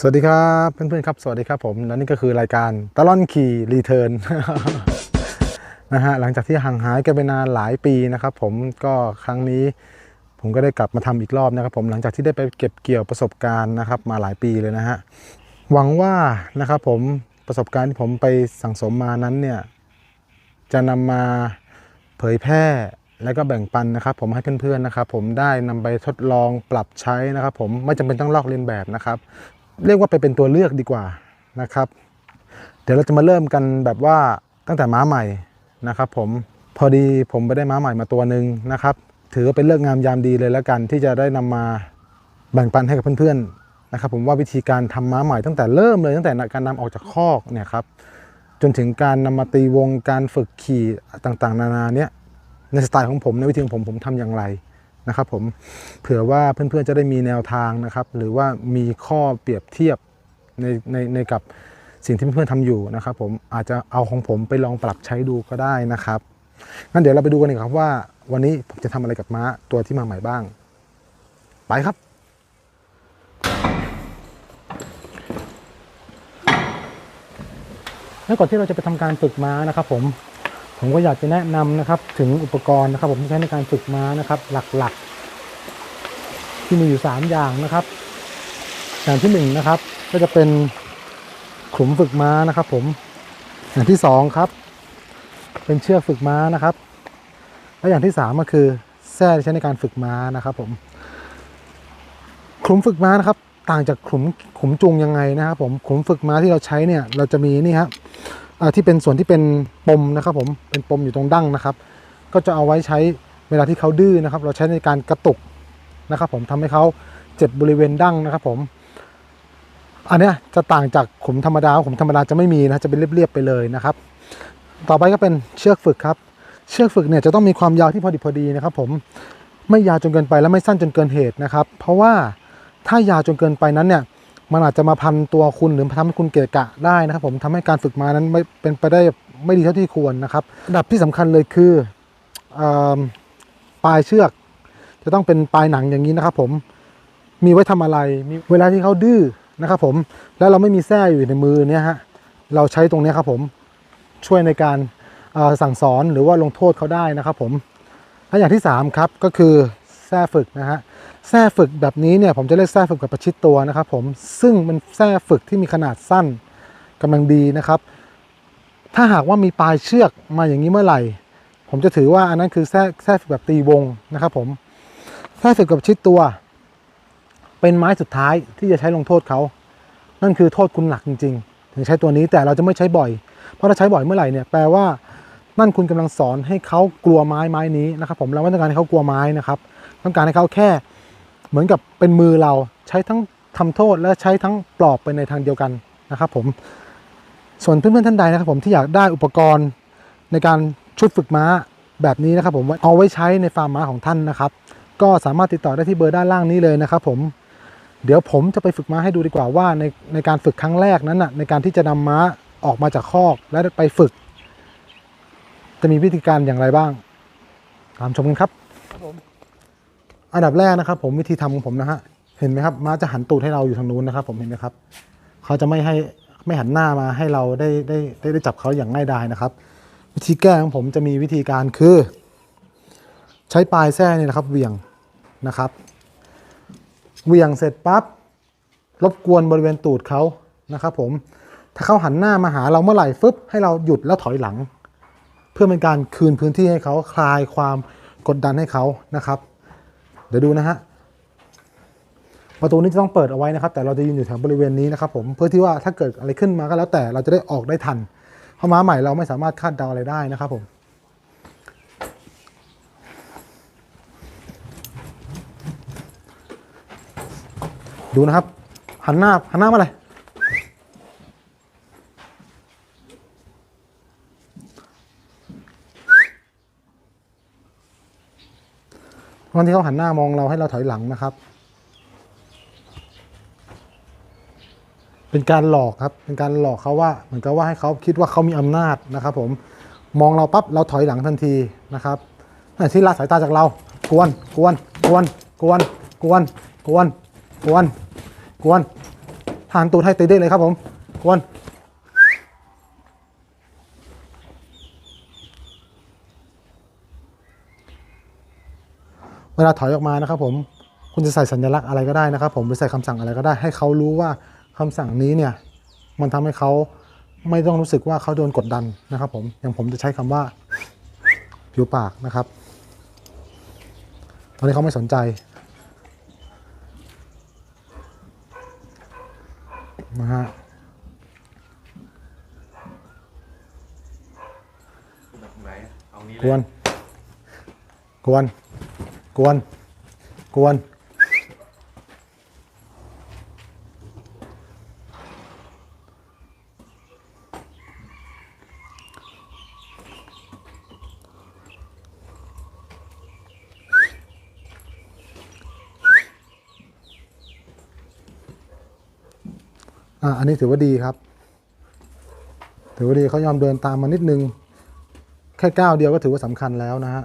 สวัสดีครับเพื่อนๆครับสวัสดีครับผมและนี่ก็คือรายการตลอนขี่รีเทิร์นนะฮะหลังจากที่ห่างหายกันไปนานหลายปีนะครับ ผมก็ครั้งนี้ผมก็ได้กลับมาทำอีกรอบนะครับ ผมหลังจากที่ได้ไปเก็บเกี่ยวประสบการณ์นะครับ มาหลายปีเลยนะฮะหวังว่านะครับผมประสบการณ์ที่ผมไปสั่งสมมานั้นเนี่ยจะนำมาเผยแพร่และก็แบ่งปันนะครับ ผมให้เพื่อนๆนะครับ ผมได้นำไปทดลองปรับใช้นะครับ ผมไม่จำเป็นต้องลอกเลียนแบบนะครับ เรียกว่าไปเป็นตัวเลือกดีกว่านะครับ เดี๋ยวเราจะมาเริ่มกันแบบว่าตั้งแต่ม้าใหม่นะครับ ผมพอดีผมไปได้ม้าใหม่มาตัวหนึ่งนะครับ ถือว่าเป็นเลิกงามยามดีเลยแล้วกัน ที่จะได้นำมาแบ่งปันให้กับเพื่อนๆนะครับ ผมว่าวิธีการทำม้าใหม่ตั้งแต่เริ่มเลยตั้งแต่การนำออกจากคอกเนี่ยครับจนถึงการนำมาตีวงการฝึกขี่ต่างๆ นานาเนี่ยในสไตล์ของผมในวิธีของผมผมทำอย่างไร นะครับผมเผื่อว่าเพื่อนๆจะได้มีแนวทางนะครับ หรือว่ามีข้อเปรียบเทียบในในในกับสิ่งที่เพื่อนๆทำอยู่นะครับ ผมอาจจะเอาของผมไปลองปรับใช้ดูก็ได้นะครับงั้นเดี๋ยวเราไปดูกันดีกว่าครับว่า วันนี้ผมจะทำอะไรกับม้าตัวที่มาใหม่บ้าง ไปครับแล้วก่อนที่เราจะไปทำการฝึกม้านะครับผม ผมก็อยากจะแนะนำนะครับถึงอุปกรณ์นะครับ ผมที่ใช้ในการฝึกม้านะครับ หลักๆ ที่มีอยู่ 3 อย่างนะครับ อย่างที่1นะครับ ก็จะเป็นขุมฝึกม้านะครับ ผมอย่างที่2ครับ เป็นเชือกฝึกม้านะครับ และอย่างที่ 3 ก็คือแส้ที่ใช้ในการฝึกม้านะครับ ผมขุมฝึกม้านะครับ ต่างจากขุมขุมจูงยังไงนะครับ ผมขุมฝึกม้าที่เราใช้เนี่ย เราจะมีนี่ครับ ที่เป็นส่วนที่เป็นปมนะครับผมเป็นปมอยู่ตรงดั้งนะครับ ก็จะเอาไว้ใช้เวลาที่เขาดื้อนะครับ เราใช้ในการกระตุกนะครับ ผมทำให้เขาเจ็บบริเวณดั้งนะครับ ผม อันนี้จะต่างจากขุมธรรมดาขุมธรรมดาจะไม่มีนะจะเป็นเรียบๆไปเลยนะครับ ต่อไปก็เป็นเชือกฝึกครับ เชือกฝึกเนี่ยจะต้องมีความยาวที่พอดีพอดีนะครับ ผมไม่ยาวจนเกินไปและไม่สั้นจนเกินเหตุนะครับ เพราะว่าถ้ายาวจนเกินไปนั้นเนี่ย มันอาจจะมาพันตัวคุณหรือทำให้คุณเกะกะได้นะครับ ผมทำให้การฝึกมานั้นไม่เป็นไปได้ไม่ดีเท่าที่ควรนะครับอันดับที่สำคัญเลยคืออปลายเชือก จะต้องเป็นปลายหนังอย่างนี้นะครับ ผมมีไว้ทำอะไรมีเวลาที่เขาดื้อนะครับ ผมแล้วเราไม่มีแส้อยู่ในมือเนี่ยฮะเราใช้ตรงนี้ครับผมช่วยในการสั่งสอนหรือว่าลงโทษเขาได้นะครับ ผมและอย่างที่สามครับก็คือแส้ฝึกนะฮะ แส้ฝึกแบบนี้เนี่ยผมจะเรียกแส้ฝึกแบบประชิดตัวนะครับผมซึ่งเป็นแส้ฝึกที่มีขนาดสั้นกำลังดีนะครับ ถ้าหากว่ามีปลายเชือกมาอย่างนี้เมื่อไหร่ ผมจะถือว่าอันนั้นคือแส้แส้ฝึกแบบตีวงนะครับผมแส้ฝึกแบบประชิดตัว เป็นไม้สุดท้ายที่จะใช้ลงโทษเขานั่นคือโทษคุณหนักจริง ๆ ถึงใช้ตัวนี้แต่เราจะไม่ใช้บ่อย เพราะถ้าใช้บ่อยเมื่อไหร่เนี่ยแปลว่านั่นคุณกำลังสอนให้เขากลัวไม้ไม้นี้นะครับ ผมเราไม่ต้องการให้เขากลัวไม้นะครับ ต้องการให้เขาแค่ เหมือนกับเป็นมือเราใช้ทั้งทำโทษและใช้ทั้งปลอบไปในทางเดียวกันนะครับผมส่วนเพื่อนๆท่านใดนะครับผมที่อยากได้อุปกรณ์ในการชุดฝึกม้าแบบนี้นะครับผมเอาไว้ใช้ในฟาร์มม้าของท่านนะครับ ก็สามารถติดต่อได้ที่เบอร์ด้านล่างนี้เลยนะครับผมเดี๋ยวผมจะไปฝึกม้าให้ดูดีกว่าว่าในในการฝึกครั้งแรกนั้นนะในการที่จะนำม้าออกมาจากคอกและไปฝึก จะมีวิธีการอย่างไรบ้างตามชมกันครับ อันดับแรกนะครับ ผมวิธีทำของผมนะฮะเห็นไหมครับม้าจะหันตูดให้เราอยู่ทางนู้นนะครับ ผมเห็นไหมครับเขาจะไม่ให้ไม่หันหน้ามาให้เราได้ได้ได้ได้จับเขาอย่างง่ายดายนะครับ วิธีแก้ของผมจะมีวิธีการคือ ใช้ปลายแส้นี่นะครับเวียงนะครับเวียงเสร็จปั๊บรบกวนบริเวณตูดเขานะครับ ผมถ้าเขาหันหน้ามาหาเราเมื่อไหร่ฟึบให้เราหยุดแล้วถอยหลัง เพื่อเป็นการคืนพื้นที่ให้เขาคลายความกดดันให้เขานะครับ เดี๋ยวดูนะฮะประตูนี้จะต้องเปิดเอาไว้นะครับ แต่เราจะยืนอยู่แถวบริเวณนี้นะครับผมเพื่อที่ว่าถ้าเกิดอะไรขึ้นมาก็แล้วแต่เราจะได้ออกได้ทันเพราะม้าใหม่เราไม่สามารถคาดเดาอะไรได้นะครับผมดูนะครับ หันหน้าหันหน้ามาเลย วันที่เขาหันหน้ามองเราให้เราถอยหลังนะครับ เป็นการหลอกครับ เป็นการหลอกเขาว่า เหมือนกับว่าให้เขาคิดว่าเขามีอำนาจนะครับ ผม มองเราปั๊บเราถอยหลังทันทีนะครับที่ละสายตาจากเรา กวน กวน กวน กวน กวน กวน กวน กวน ทานตูดให้ตีได้เลยครับผม กวน เวลาถอยออกมานะครับผมคุณจะใส่สัญลักษณ์อะไรก็ได้นะครับ ผมหรือใส่คำสั่งอะไรก็ได้ ให้เขารู้ว่าคำสั่งนี้เนี่ยมันทำให้เขาไม่ต้องรู้สึกว่าเขาโดนกดดันนะครับ ผมอย่างผมจะใช้คำว่าผิวปากนะครับ ตอนนี้เขาไม่สนใจนะฮะแบบไหนเอานี้กเลวยนกวน กวน กวน อะ อันนี้ถือว่าดีครับ ถือว่าดีเขายอมเดินตามมานิดนึง แค่ก้าวเดียวก็ถือว่าสำคัญแล้วนะฮะ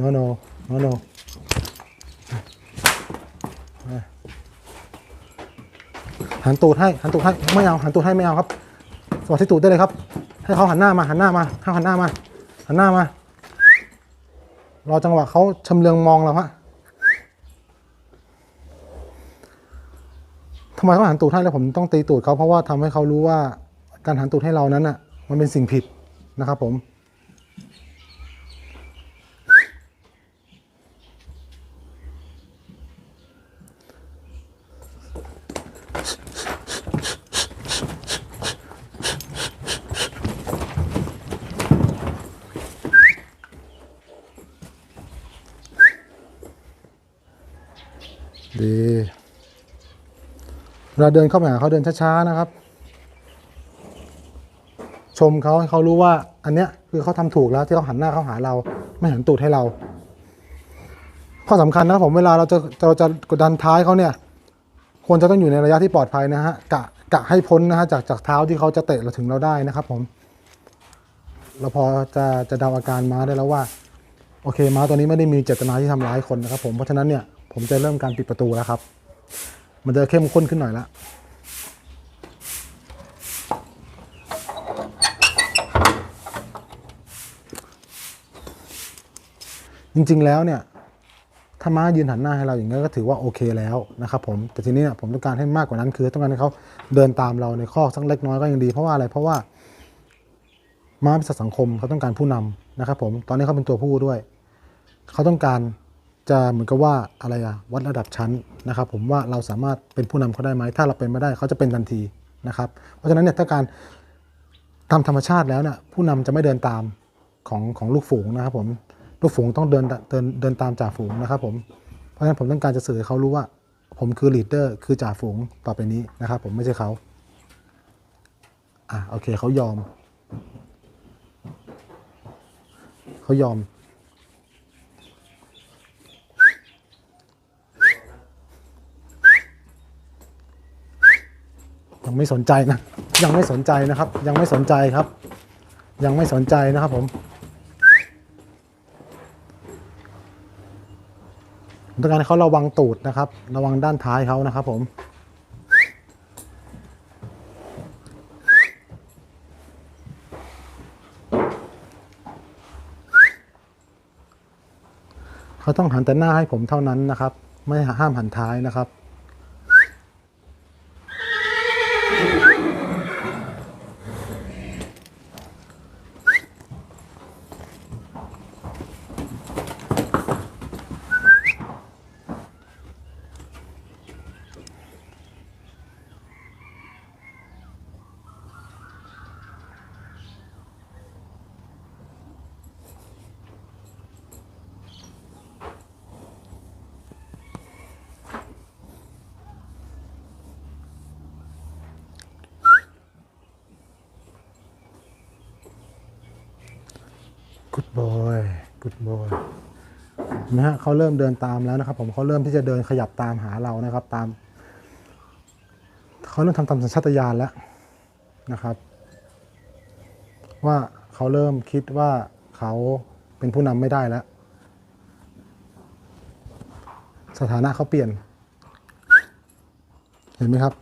no no no no อ่หันตูดให้หันตูดให้ไม่เอาหันตูดให้ไม่เอาครับสวัสดีตูดได้เลยครับ ให้เขาหันหน้ามาหันหน้ามาให้าหันหน้ามา หันหน้ามารอจังหวะเขาชำเลืองมองเราฮะทำไมเขาหันตูดให้แล้วผมต้องตีตูดเขาเพราะว่าทำให้เขารู้ว่าการหันตูดให้เรานั้นอะ มันเป็นสิ่งผิดนะครับผม ดีเวลาเดินเข้าไปหาเขาเดินช้าๆนะครับ ชมเขาให้เขารู้ว่า อันเนี้ยคือเขาทำถูกแล้วที่เขาหันหน้าเข้าหาเรา ไม่หันตูดให้เรา ข้อสำคัญนะผมเวลาเราจะเราจะกดดันท้ายเขาเนี่ย ควรจะต้องอยู่ในระยะที่ปลอดภัยนะฮะกะกะให้พ้นนะฮะจากจากเท้าที่เขาจะเตะเราถึงเราได้นะครับผมเราพอจะจะเดาอาการม้าได้แล้วว่า โอเคม้าตัวนี้ไม่ได้มีเจตนาที่ทำร้ายคนนะครับผมเพราะฉะนั้นเนี่ย ผมจะเริ่มการปิดประตูแล้วครับ มันจะเข้มข้นขึ้นหน่อยละจริงๆแล้วเนี่ยถ้าม้ายืนหันหน้าให้เราอย่างนี้ก็ถือว่าโอเคแล้วนะครับผมแต่ทีนี้เนี่ยผมต้องการให้มากกว่านั้นคือต้องการให้เขาเดินตามเราในข้อสักเล็กน้อยก็ยังดีเพราะว่าอะไรเพราะว่าม้าเป็นสัตว์สังคมเขาต้องการผู้นำนะครับผมตอนนี้เขาเป็นตัวผู้ด้วย เขาต้องการ จะเหมือนกับว่าอะไรอะวัดระดับชั้นนะครับ ผมว่าเราสามารถเป็นผู้นำเขาได้ไหมถ้าเราเป็นไม่ได้เขาจะเป็นทันทีนะครับ เพราะฉะนั้นเนี่ยถ้าการตามธรรมชาติแล้วเนี่ยผู้นำจะไม่เดินตามของของลูกฝูงนะครับผมลูกฝูงต้องเดินเดินเดินตามจ่าฝูงนะครับผมเพราะฉะนั้นผมต้องการจะสื่อให้เขารู้ว่า ผมคือลีดเดอร์คือจ่าฝูงต่อไปนี้นะครับ ผมไม่ใช่เขาอะโอเคเขายอมเขายอม ยังไม่สนใจนะ ยังไม่สนใจนะครับ ยังไม่สนใจครับ ยังไม่สนใจนะครับผมผมต้องการให้เขาระวังตูดนะครับ ระวังด้านท้ายเขานะครับผมเขาต้องหันแต่หน้าให้ผมเท่านั้นนะครับ ไม่ห้ามหันท้ายนะครับ good boy good boy นะฮะเขาเริ่มเดินตามแล้วนะครับ ผมเขาเริ่มที่จะเดินขยับตามหาเรานะครับตามเขาเริ่มทำตามสัญชาตญาณแล้วนะครับ ว่าเขาเริ่มคิดว่าเขาเป็นผู้นำไม่ได้แล้ว สถานะเขาเปลี่ยน เห็นไหมครับ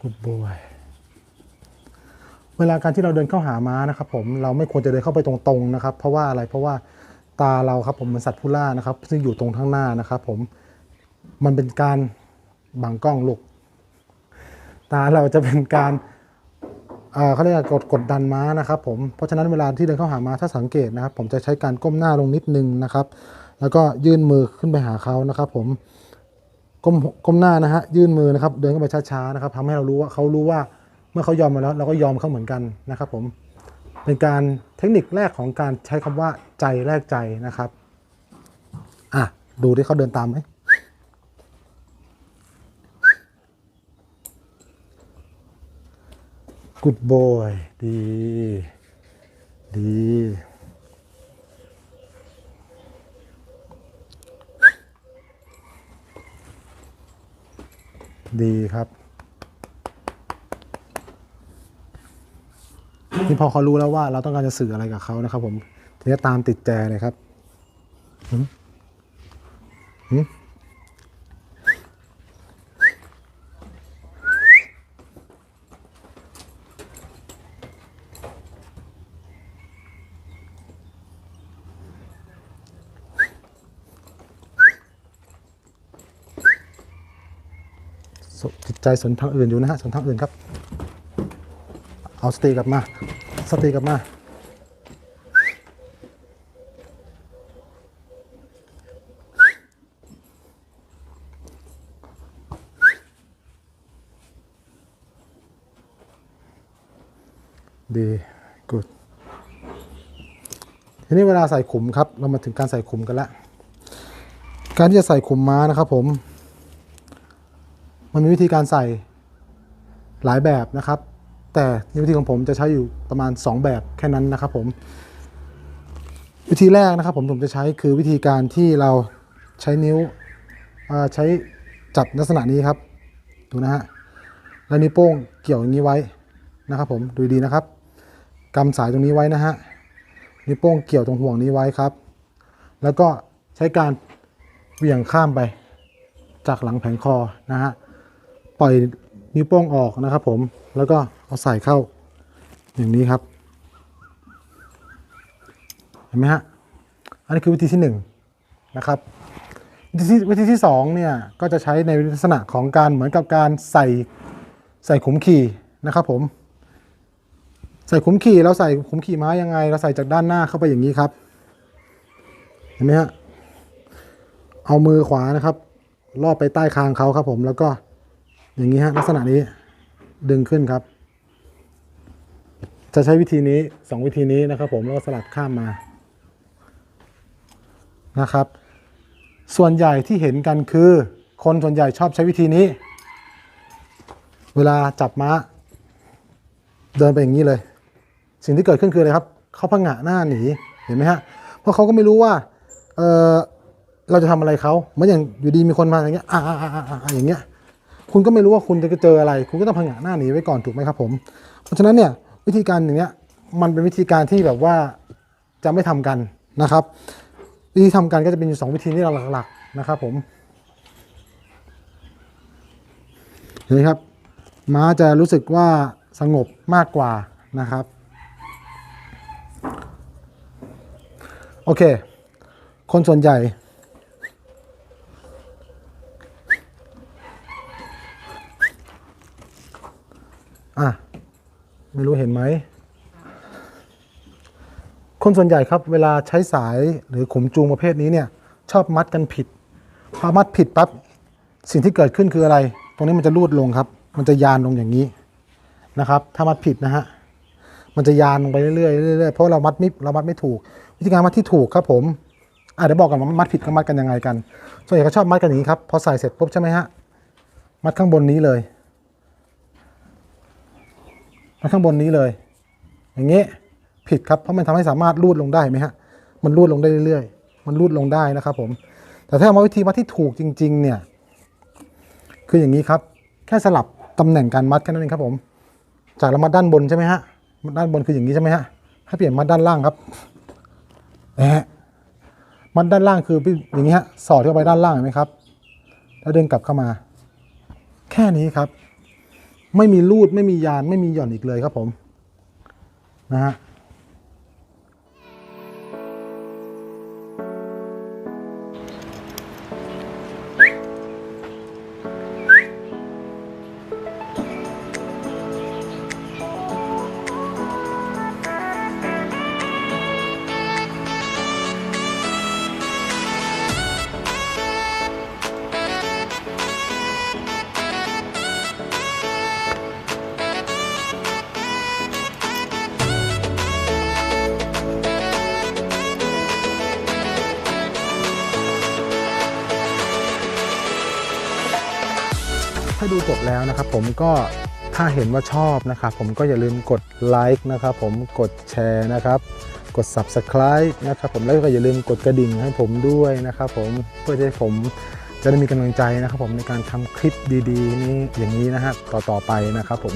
Good boy เวลาการที่เราเดินเข้าหาม้านะครับผมเราไม่ควรจะเดินเข้าไปตรงๆนะครับ เพราะว่าอะไรเพราะว่าตาเราครับผมเหมือนสัตว์ผู้ล่านะครับ ซึ่งอยู่ตรงข้างหน้านะครับ ผมมันเป็นการบังกล้องลูกตาเราจะเป็นการเอ่อเขาเรียกว่ากดกดดันม้านะครับ ผมเพราะฉะนั้นเวลาที่เดินเข้าหาม้าถ้าสังเกตนะครับ ผมจะใช้การก้มหน้าลงนิดนึงนะครับ แล้วก็ยื่นมือขึ้นไปหาเขานะครับ ผมก้มก้มหน้านะฮะยื่นมือนะครับ เดินเข้าไปช้าๆนะครับทำให้เรารู้ว่าเขารู้ว่า มื่อเขายอมมาแล้วเราก็ยอมเขาเหมือนกันนะครับผมเป็นการเทคนิคแรกของการใช้คำว่าใจแรกใจนะครับอะดูที่เขาเดินตามไหมกูดบอยดี ดี ดีครับ นี่พอเขารู้แล้วว่าเราต้องการจะสื่ออะไรกับเขานะครับ ผมทีนี้ตามติดแจเลยครับหืมหืมจิตใจสนทางอื่นอยู่นะฮะสนทางอื่นครับ เอาสติกลับมาสติกลับมาดีกูดทีนี้เวลาใส่ขุมครับ เรามาถึงการใส่ขุมกันล้วการที่จะใส่ขุมม้านะครับผม มันมีวิธีการใส่หลายแบบนะครับ แต่ในวิธีของผมจะใช้อยู่ประมาณ 2 แบบแค่นั้นนะครับผม วิธีแรกนะครับผมผมจะใช้คือวิธีการที่เราใช้นิ้วใช้จับลักษณะนี้ครับดูนะฮะแล้วนิ้วโป้งเกี่ยวอย่างนี้ไว้นะครับผมดูดีนะครับกำสายตรงนี้ไว้นะฮะนิ้วโป้งเกี่ยวตรงห่วงนี้ไว้ครับ แล้วก็ใช้การเหวี่ยงข้ามไปจากหลังแผงคอนะฮะปล่อยนิ้วโป้งออกนะครับผมแล้วก็ เอาใส่เข้าอย่างนี้ครับ เห็นไหมฮะ อันนี้คือวิธีที่หนึ่งนะครับ วิธีที่วิธีที่สองเนี่ยก็จะใช้ในลักษณะของการเหมือนกับการใส่ใส่ขุมขี่นะครับผม ใส่ขุมขี่เราใส่ขุมขี่ม้ายังไง เราใส่จากด้านหน้าเข้าไปอย่างนี้ครับ เห็นไหมฮะ เอามือขวานะครับลอดไปใต้คางเขาครับผมแล้วก็อย่างนี้ฮะลักษณะนี้ดึงขึ้นครับ จะใช้วิธีนี้สองวิธีนี้นะครับ ผมแล้วก็สลัดข้ามมานะครับ ส่วนใหญ่ที่เห็นกันคือ คนส่วนใหญ่ชอบใช้วิธีนี้ เวลาจับม้า เดินไปอย่างนี้เลย สิ่งที่เกิดขึ้นคืออะไรครับเขาพังงะหน้าหนีเห็นไหมฮะเพราะเขาก็ไม่รู้ว่าเออเราจะทำอะไรเขาเหมือนอย่างอยู่ดีมีคนมาอย่างเงี้ยอ่าอ่าอ่าอ่าอ่าอย่างเงี้ย คุณก็ไม่รู้ว่าคุณจะเจออะไร คุณก็ต้องพังงะหน้าหนีไว้ก่อนถูกไหมครับผม เพราะฉะนั้นเนี่ย วิธีการอย่างเนี้ยมันเป็นวิธีการที่แบบว่าจะไม่ทำกันนะครับ วิธีทำกันก็จะเป็นอยู่สองวิธีนี้หลักๆนะครับผมเห็นไหมครับ ม้าจะรู้สึกว่าสงบมากกว่านะครับ โอเค คนส่วนใหญ่ ไม่รู้เห็นไหม คนส่วนใหญ่ครับ เวลาใช้สายหรือขุมจูงประเภทนี้เนี่ย ชอบมัดกันผิด พอมัดผิดปั๊บสิ่งที่เกิดขึ้นคืออะไร ตรงนี้มันจะรูดลงครับ มันจะยานลงอย่างนี้นะครับ ถ้ามัดผิดนะฮะ มันจะยานลงไปเรื่อยๆเรื่อยๆเพราะเรามัดไม่เรามัดไม่ถูก วิธีการมัดที่ถูกครับผมอะเดี๋ยวบอกกันว่ามัดผิดกับมัดกันยังไงกัน ส่วนใหญ่เขาชอบมัดกันอย่างนี้ครับ พอใส่เสร็จปุ๊บใช่ไหมฮะ มัดข้างบนนี้เลย มัดข้างบนนี้เลย อย่างนี้ผิดครับเพราะมันทำให้สามารถรูดลงได้ไหมฮะมันรูดลงได้เรื่อยๆ มันรูดลงได้นะครับผม แต่ถ้ามาวิธีมัดที่ถูกจริง ๆ เนี่ย คืออย่างนี้ครับ แค่สลับตำแหน่งการมัดแค่นั้นเองครับผม จากเรามัดด้านบนใช่ไหมฮะด้านบนคืออย่างนี้ใช่ไหมฮะให้เปลี่ยนมัดด้านล่างครับนะฮะมัดด้านล่างคืออย่างนี้ฮะสอดเข้าไปด้านล่างเห็นไหมครับ แล้วดึงกลับเข้ามา แค่นี้ครับ ไม่มีรูดไม่มียานไม่มีหย่อนอีกเลยครับผมนะฮะ ถ้าดูจบแล้วนะครับผมก็ถ้าเห็นว่าชอบนะครับผมก็อย่าลืมกดไลค์นะครับผมกดแชร์นะครับกด Subscribe นะครับผมแล้วก็อย่าลืมกดกระดิ่งให้ผมด้วยนะครับผมเพื่อให้ผมจะได้มีกำลังใจนะครับผมในการทำคลิปดีๆ นี้อย่างนี้นะฮะต่อๆไปนะครับผม